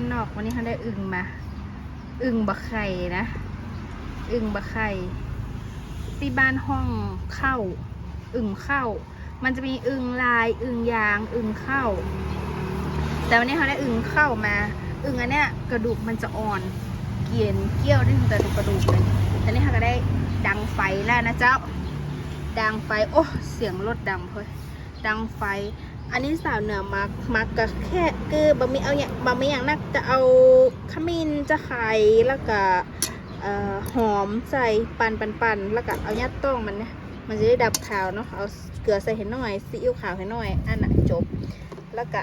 านนอกวันนี้เขาได้อึ่งมา อึ่งบะไข่นะ อึ่งบะไข่ที่บ้านห้องเข้า อึ่งเข้า มันจะมีอึ่งลาย อึ่งยาง อึ่งเข้า แต่วันนี้เขาได้อึ่งเข้ามา อึ่งอันเนี้ยกระดูกมันจะอ่อน เกรียนเกี้ยวได้แต่กระดูกเลยแต่นี่เขาก็ได้ดังไฟแล้วนะเจ้า ดังไฟ โอ้ เสียงรถดังเฮ้ยดังไฟ อันนี้สาวเหนือมักมักก็แค่คือบะหมี่เอาอย่างบะหมี่อย่างนักจะเอาขมิ้นจะไข่แล้วก็หอมใส่ปั่นปั่นปั่นแล้วก็เอายัดต้องมันเนี่ยมันจะได้ดับขาวเนาะเอาเกลือใส่ให้หน่อยซีอิ๊วขาวให้หน่อยอันน่ะจบ แล้วก็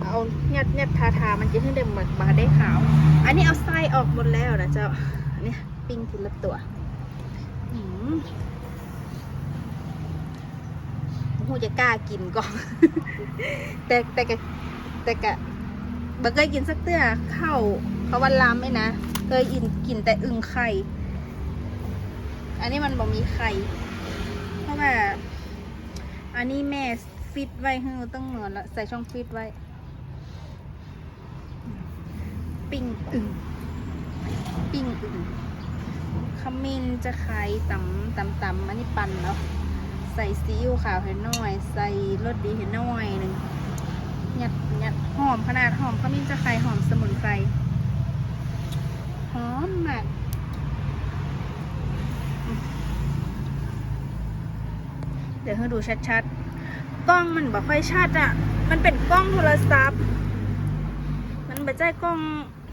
เอายัดยัดทาทามันจะให้ได้หมดมาได้ขาว อันนี้เอาไส้ออกหมดแล้วนะเจ้าเนี่ยปิ้งทีละตัวอืม หูจะกล้ากินก่อนแต่แต่กะแต่กะบ่เคยกินสักเตื้อข้าวเขาวันลามไหมนะเคยกินกินแต่อึ่งไข่ อันนี้มันบ่มีไข่ เพราะว่าอันนี้แม่ฟิตไว้ให้เราต้องนอนล้วใส่ช่องฟิตไว้ ปิ้งอึ่งปิ้งอึ่งขมิ้นจะไข่ตำตำตำอันนี้ปั่นแล้ว ส่ซีอิ๊วขาวให้หน่อย ใส่รสดีให้หน่อยหนึ่งหยัดหยัดหอมขนาดหอมขมิ้นจะไข่หอมสมุนไพรหอมมากเดี๋ยวให้ดูชัดๆ กล้องมันบ่ค่อยชัดอะ มันเป็นกล้องโทรศัพท์ มันไม่ใช่กล้อง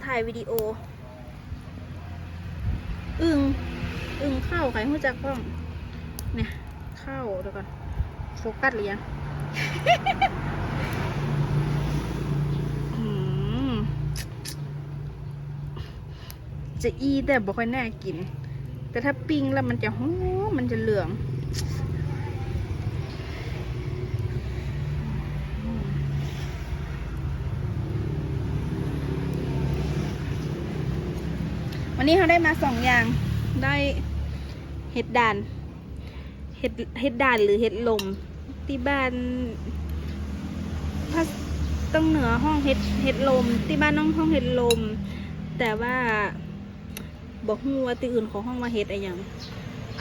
ถ่ายวิดีโอ อึง อึงเข้าใครหู้จักกล้อง เนี่ย เข้าเดี๋ยวก่อนโฟกัสหรือยังจะอีแต่บอกค่อยน่ากิน แต่ถ้าปิ้งแล้วมันจะหอมมันจะเหลืองวันนี้เขาได้มาสองอย่างได้เห็ดด่าน เห็ดเห็ดด่านหรือเห็ดลม ที่บ้านถ้าต้องเหนือห้องเห็ดเห็ดลม ที่บ้านน้องห้องเห็ดลม แต่ว่าบอกฮู้ว่าที่อื่นของห้องมาเห็ดอะไรอย่าง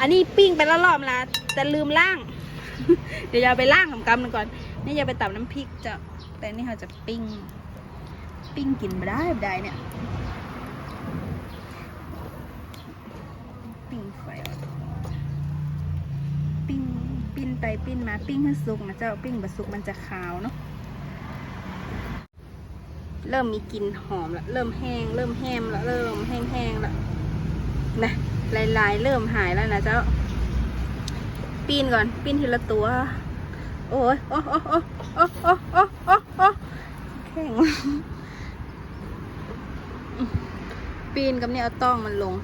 อันนี้ปิ้งไปแล้วรอบละแต่ลืมล่าง เดี๋ยวจะเอาไปล่างของกำนึงก่อน นี่จะไปตับน้ำพริกจะแต่นี่เขาจะปิ้ง ปิ้งกินไม่ได้ไม่ได้เนี่ย ปิ้งไฟอ่อนปิ้งปิ้น ไปปิ้นมาปิ้งให้สุกนะเจ้าปิ้งบะสุกมันจะขาวเนาะเริ่มมีกลิ่นหอมล้วเริ่มแห้ง เริ่มแห้มล้วเริ่มแห้งๆล้วนะลายๆ เริ่มหายแล้วนะเจ้าปิ้นก่อนปิ้นทีละตัว โอ้ยโอ้โอ้โอ้โอ้โอ้โอ้โอ้โอ้แข็งปีนกับเนี่ยเอาต้องมันลง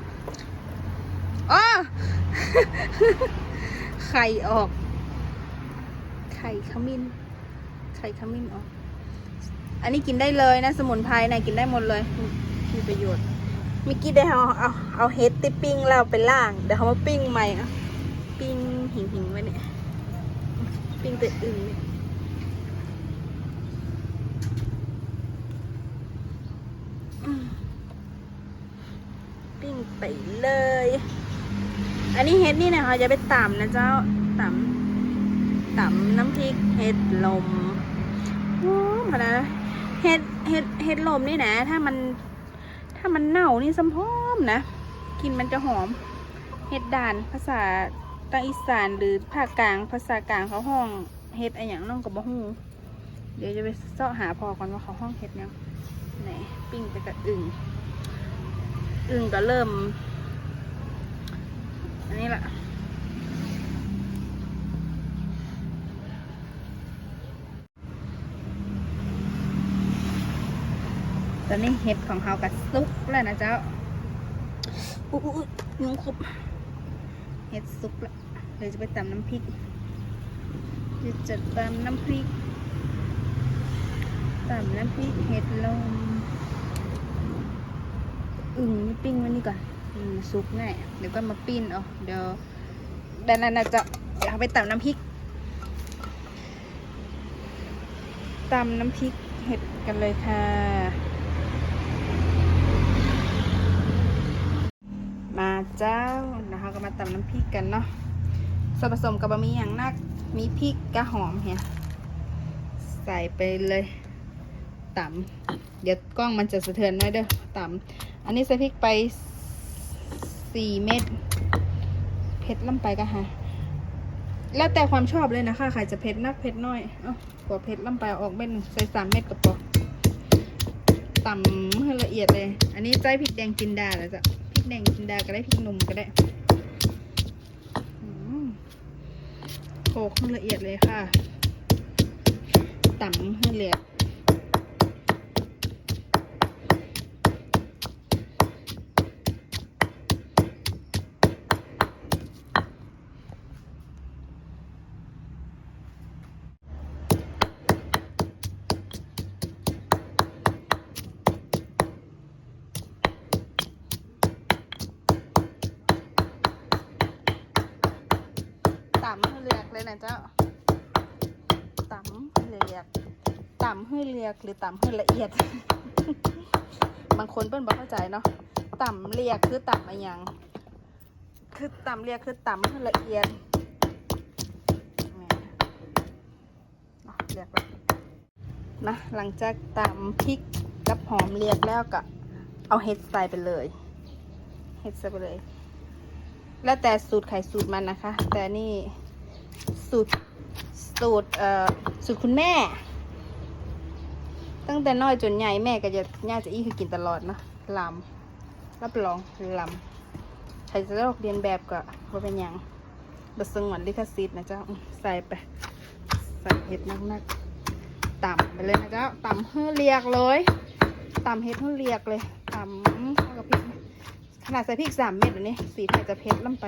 อ้อไข่ออก ข่ขมิ้น ไข่ขมิ้นออก อันนี้กินได้เลยนะ สมุนไพรนะกินได้หมดเลย มีประโยชน์เมิกี้ได้เอาเอาเอาเฮดติปิ้งแล้วไปล่าง เดี๋ยวเขามาปิ้งใหม่อะปิ้งหิงหิงๆไว้เนี่ย ปิ้งแต่อื่นเนี่ยอืมปิ้งไปเลย อันนี้เห็ดนี่นะคะจะไปต่ำนะเจ้าต่ำ ตำน้ำพริกเห็ดลมโอ้พอนะเห็ดเห็ดเห็ดลมนี่นะ ถ้ามัน ถ้ามันเน่านี่สัมพอมนะกลินมันจะหอม เห็ดด่านภาษาตางอีสานหรือภาคกลางภาษากลางเขาห้องเห็ดอะไรอย่างน้องกับบะฮูเดี๋ยวจะไปเสาะหาพอก่อนว่าเขาห้องเห็ดยังไหนปิ้งไปกับอึ่งอึ่งก็เริ่ม อันนี้แหละ อนนี้เห็ดของเขากับซุกแล้วนะเจ้าอุ๊ยอุ๊ยยุงครบเห็ดซุกแล้วเดี๋ยวจะไปตำน้ำพริกเดี๋ยวจะตำน้ำพริกตำน้ำพริกเห็ดลมอึ่งนี่ปิ้งไว้นี่ก่อนซุกง่เดี๋ยวก็มาปิ้นเอาเดี๋ยวด้านนั้นนะจะอยากไปตำน้ำพริกตำน้ำพริกเห็ดกันเลยค่ะ มา เจ้านะคะก็มาตำน้ำพริกกันเนาะส่วนผสมกับบะหมี่อย่างนักมีพริกกระหอมเฮียใส่ไปเลยตำเดี๋ยวกล้องมันจะสะเทือนหน้อยเด้อตำอันนี้ใส่พริกไปสี่เม็ดเผ็ดล่ำไปก็ฮะแล้วแต่ความชอบเลยนะคะใครจะเผ็ดนักเผ็ดน้อยเอ้ากว่าเผ็ดล่ำไปออกเม็ดหนึ่งใส่สามเม็ดก็พอตำให้ละเอียดเลย อันนี้ใส่พริกแดงจินดาแล้วจ้ะ ริกแดงจินดาก็ได้พริกหนุ่มก็ได้โขลกให้ละเอียดเลยค่ะตำให้ละเอียด ต่ำให้เรียกเลย นะเจ้าต่ำให้เรียกต่ำให้เรียกหรือต่ำให้ละเอียด บางคนเปิ้นบอกเข้าใจเนาะต่ำเรียกคือต่ำอะไรอย่างคือต่ำเรียกคือต่ำให้ละเอียดเนะเรียกไปนะหลังจากตำพริกกับหอมเรียกแล้วก็เอาเห็ดใส่ไปเลยเห็ดใส่ไปเลย แล้วแต่สูตรไข่สูตรมันนะคะ แต่นี่ สูตรสูตรเอ่อสูตรคุณแม่ ตั้งแต่น้อยจนใหญ่แม่ก็จะย่าจะอี้คือกินตลอดเนอะลำรับรองลำใครจะลอกเรียนแบบก็บ่เป็นยังบสงวนลิขสิทธิ์นะเจ้าใส่ไปใส่เห็ดนักๆต่ำไปเลยนะเจ้าต่ำเฮือเรียกเลยต่ำเห็ดเฮือเรียกเลยต่ำกับพริกขนาดใส่พริกสามเม็ดอันนี้สีไทยจะเผ็ดล่ำไป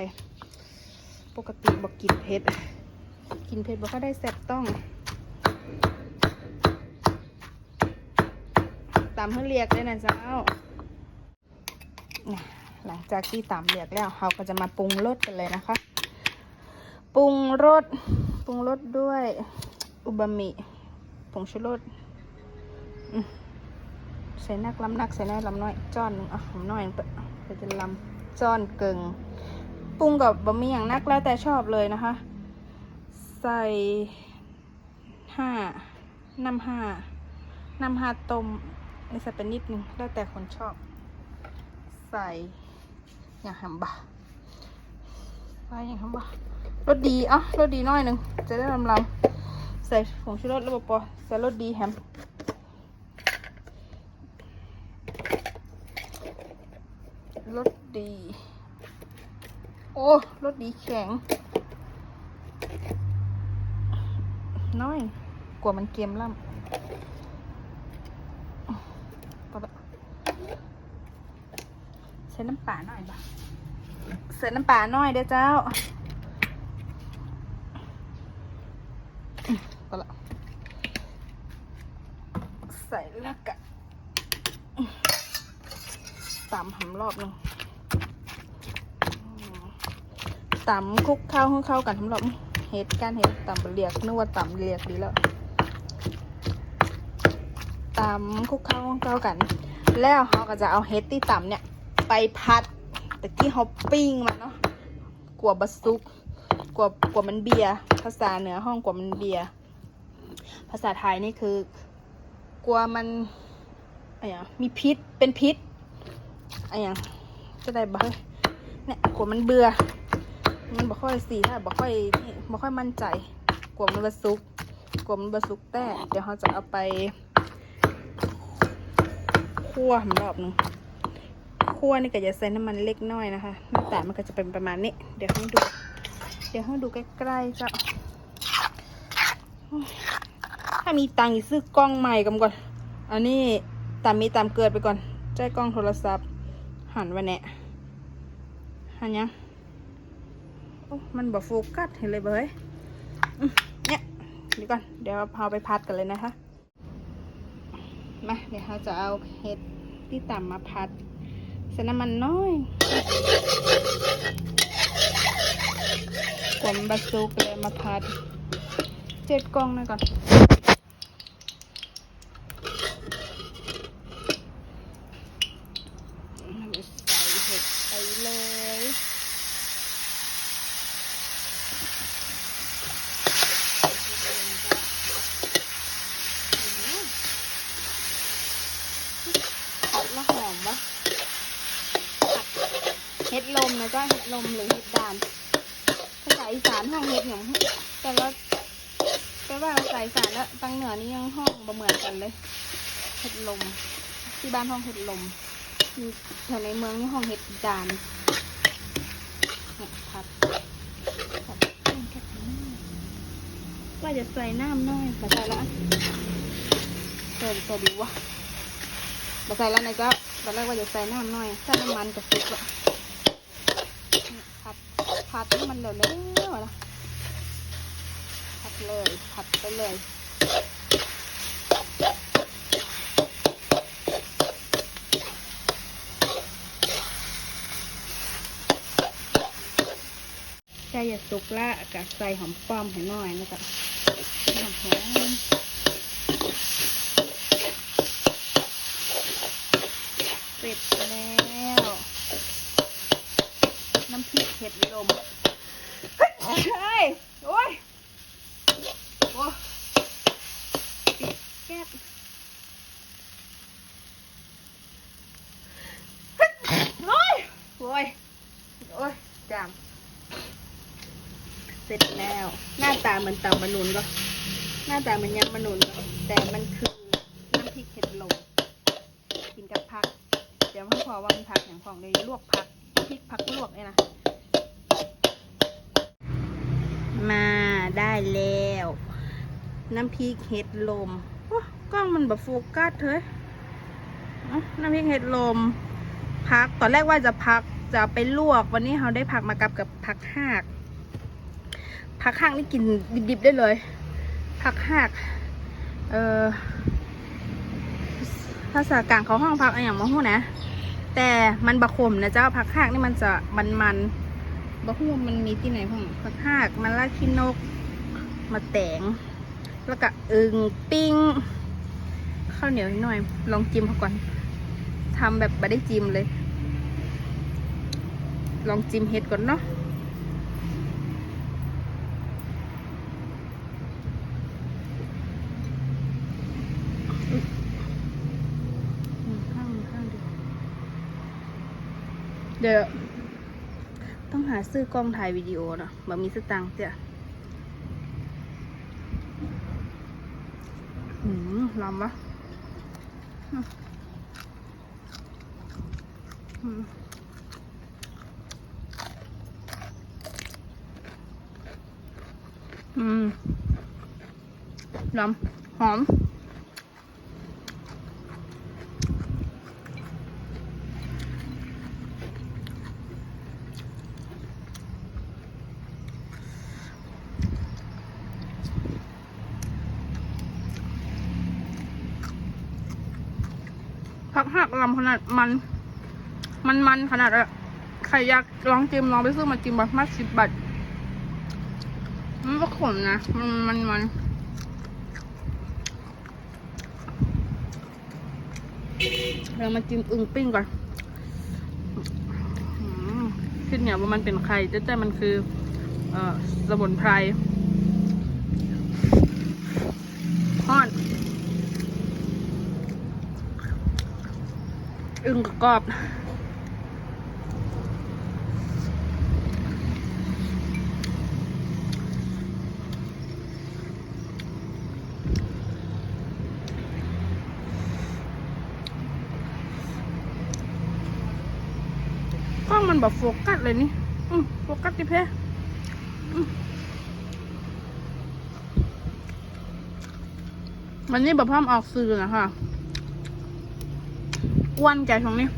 ปกติบอกกินเผ็ด กินเผ็ดบอกก็ได้แซ่บต้องตำให้เรียกเลยนะเจ้าหลังจากที่ตำเรียกแล้วเราก็จะมาปรุงรสกันเลยนะคะ ปรุงรสปรุงรสด้วยอุบะมี่ผงชูรสใส่นักลำนักใส่นักลำน้อยจ้อนหนึ่งอะผมน้อยเปะเดี๋ยวจะลำจ้อนเกิงปรุงกับบะหมี่อย่างนักแล้วแต่ชอบเลยนะคะ ใส่ห้าน้ำห้าน้ำห้าต้มนี่ใส่ไปนิดนึงแล้วแต่คนชอบ ใส่อย่างหำบะใส่อย่างหำบะรสดีอะรสดีน้อยหนึ่งจะได้ลำลำใส่ผงชูรสแล้วบปอใส่รสดีแฮมรสดี โอ้รสดีแข็ง น้อยกว่ามันเกมล่ำพอละใส่น้ำปลาหน่อยบ่ะใส่น้ำปลาหน่อยเด้อเจ้าอืมพอละใส่ล้วกะตามหำรอบหนึงตำคลุกข้าให้เข้ากันสำหรับ เห็ดการเห็ดตำเรียกนึกว่าตำเรียกดีแล้วตำคุกเข้าเข้ากัน แล้วเขาก็จะเอาเห็ดที่ตำเนี่ย ไปพัดตะกี้เขาปิ้งมันเนาะกลัวบะซุกกลัวกลัวมันเบียร์ภาษาเหนือห้องกลัวมันเบียร์ภาษาไทยนี่คือกลัวมันอะไรอย่างมีพิษเป็นพิษอะไรอย่างจะได้บ่เฮ้ยเนี่ยกลัวมันเบื่อ มันบ่ค่อยสีถ้าบ่ค่อยบ่ค่อยมั่นใจกลัวมันบะซุกกลัวมันบะซุกแต่เดี๋ยวเราจะเอาไปคั่วหำรอบหนึงคั่วนี่ก็จะใส่น้ำมันเล็กน้อยนะคะ หน้าตามันก็จะเป็นประมาณนี้ เดี๋ยวให้ดู เดี๋ยวให้ดูใกล้ๆจ้ะถ้ามีตังค์ซื้อกล้องใหม่กันก่อน อันนี้ตามมีตามเกิดไปก่อนใจกล้องโทรศัพท์ หันไว้แน่หันยัง มันบ่โฟกัสเห็นเลยเบยอืมเนี่ยเดี๋ยวก่อน เดี๋ยวพาไปพัดกันเลยนะคะ มาเดี๋ยวเราจะเอาเห็ดที่ต่ำมาพัดใส่น้ำมันน้อยผมบาซุกเลยมาพัด เจ็ดกล่องหนะก่อน นะเจ้าเห็ดลมหรือเห็ดด่านภาษาอีสาน หงเห็ดอย่างแต่ละแต่ว่าภาษาอีสานแล้วตังเหนือนี่ยังห้องบ่เหมือนกันเลยเห็ดลม ที่บ้านห้องเห็ดลมอยู่แถวในเมืองนี่ห้องเห็ดด่านเนี่ยผัดผัดเครื่องแค่นี้ว่าจะใส่น้ำหน้อยมาใส่ละเติมใส่ดีวะมาใส่แล้วนายก็ตอนแรกว่าจะใส่น้ำหน้อยใส่น้ำมันกับซุปอะผัดผัดให้มันเร็วๆนะ เลย ผัดไปเลยใส่ยาสุกละกับใส่หอมป้อมให้น้อยนะครับหอมหอมเสร็จแล้ว น้ำพริกเห็ดลมเฮ้ยโอ้ยโอ้ปิดแก๊สโอ้ยโอ้ยโอ้ยจาม เสร็จแล้ว หน้าตาเห มือนตำมะนุนก็ หน้าตาเหมือนยำมะนุนก็แต่มันคือน้ำพริกเห็ดลมกินกับผักเดี๋ยวพ่อพอว่ามันผักอย่างของเลยลวกผักพริกผักลวกเนี่ยนะมาได้แล้ว น้ำพริกเห็ดลมโอ้กล้องมันแบบโฟกัสเถอะน้ำพริกเห็ดลมพักตอนแรกว่าจะพักจะไปลวก วันนี้เราได้ผักมากับกับผักหาก ผักหากนี่กินดิบๆได้เลย ผักหากเออภาษากลางเขาห้องผักอะไรอย่างมาหู้นะ แต่มันบะขมนะเจ้าผักหากนี่มันจะมันมันบะหู้มันมีที่ไหนพ้องผักหากมันลาขี้นกมาแตง แล้วก็อึงปิ้งข้าวเหนียวนิดหน่อย ลองจิ้มเขาก่อนทำแบบไม่ได้จิ้มเลย ลองจิ้มเห็ดก่อนเนาะ อืมข้างข้างเดียว เดี๋ยว ต้องหาซื้อกล้องถ่ายวิดีโอเนาะแบบมีสตังค์เจ้ะอืมลำวะอืมอืมอืมลำหอม หักลำขนาดมัน มันมันขนาดอะใครอยากลองจิ้มลองไปซื้อมาจิ้มแบบมาสิบบาทมันก็ขมนะ มันมันมันเรามาจิ้มอึ่งปิ้งก่อนอืมคิดเนี่ยว่ามันเป็นไข่แต่แต่มันคือ เอ่อสมุนไพรทอด อึ่งกรอบกล้องมันแบบโฟกัสเลยนี่อืโฟกัสดิเพ่มวันนี้แบบพร้อมออกสื่อนะคะ อ้วนใจตรงนี้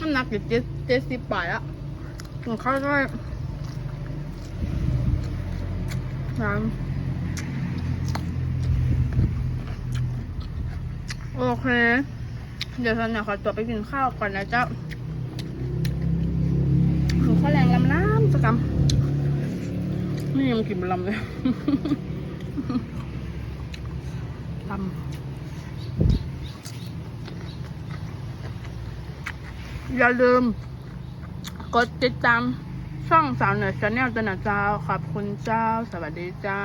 น้ำหนักอยู่เจ็ดเจ็ดสิบปลายแล้วของเขาก็ร้านโอเค เดี๋ยวฉันเนี่ยขอตัวไปกินข้าวก่อนนะเจ้าคือข้าวแรงลำล้ำสักกำนี่ยังกินบลำเลยลำ อย่าลืม กดติดตามช่องสาวเหนือชาแนลตัวนะเจ้าขอบคุณเจ้า สวัสดีเจ้า